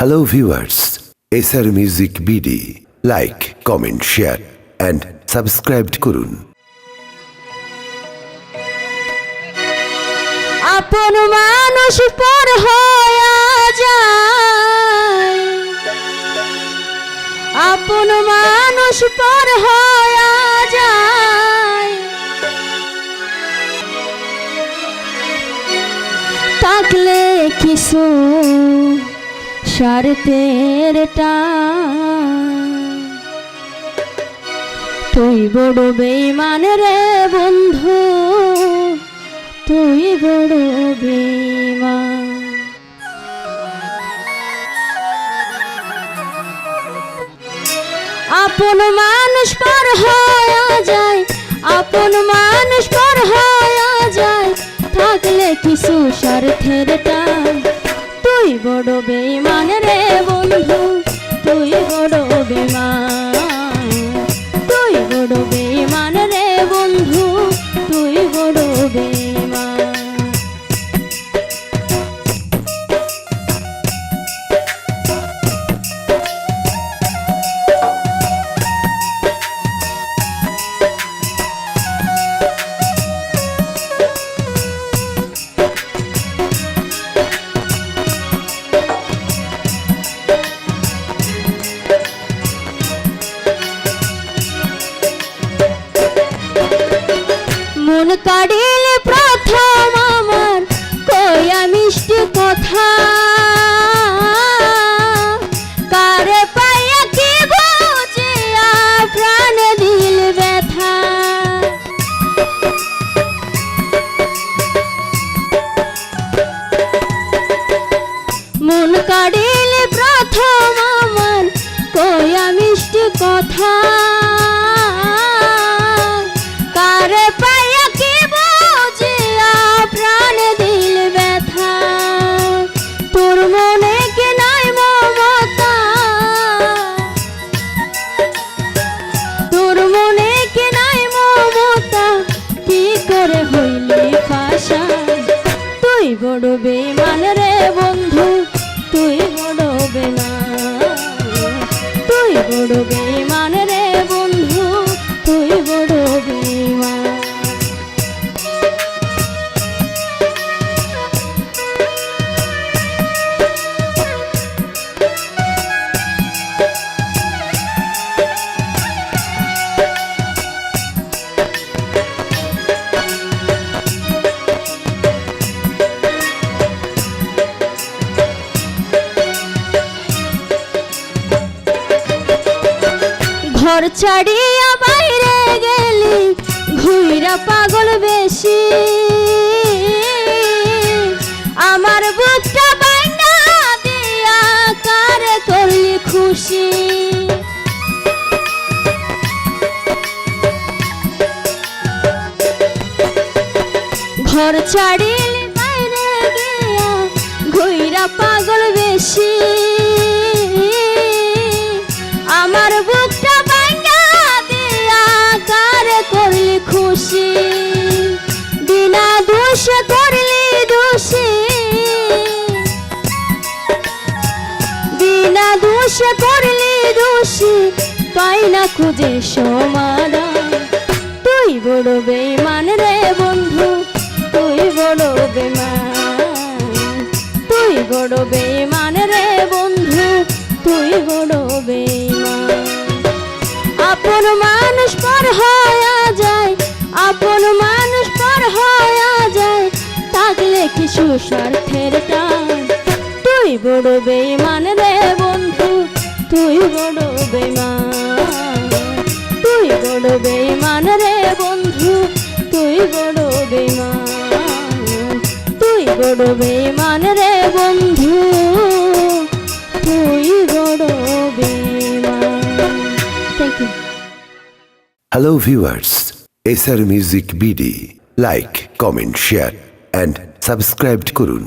Hello viewers SR music BD like comment share and subscribe করুন। আপন মানুষ পর হয়ে যায়। আপন মানুষ পর হয়ে যায়। থাকলে কিছু স্বার্থের টান। তুই বড় বেইমান রে বন্ধু, তুই বড় বেইমান। আপন মানুষ পর হয়ে যায়, আপন মানুষ পর হয়ে যায়, থাকলে কিছু স্বার্থের টান? বড় বেইমান মন কাড়িলে প্রথম আমার কয়া মিষ্টি কথা? প্রাণ ব্যথা? মন কাড়িলে প্রথম ঘর ছাড়িয়া বাইরে গেলি, ঘুইরা পাগল বেশি। আমার বুকটা বাইনা দিয়া কারে করলি খুশি? ঘর ছাড়িলি বাইরে গিয়া, ঘুইরা পাগল বেশি। দোষ করলি দোষী পাই না খুঁজে সমাধান? তুই বড় বেমান রে বন্ধু, তুই বড় বেমান তুই বড় বেমান রে বন্ধু, তুই বড় বেমান আপন মানুষ পর হয়ে যায়, আপন মানুষ পর হয়ে যায় থাকলে কিছু স্বার্থের টান? তুই বড় বেমান রে তুই বড় বেমান তুই বড় বেমান রে বন্ধু, তুই বড় বেমান তুই বড় বেমান রে বন্ধু, তুই বড় hello viewers SR music BD like comment share and subscribe করুন।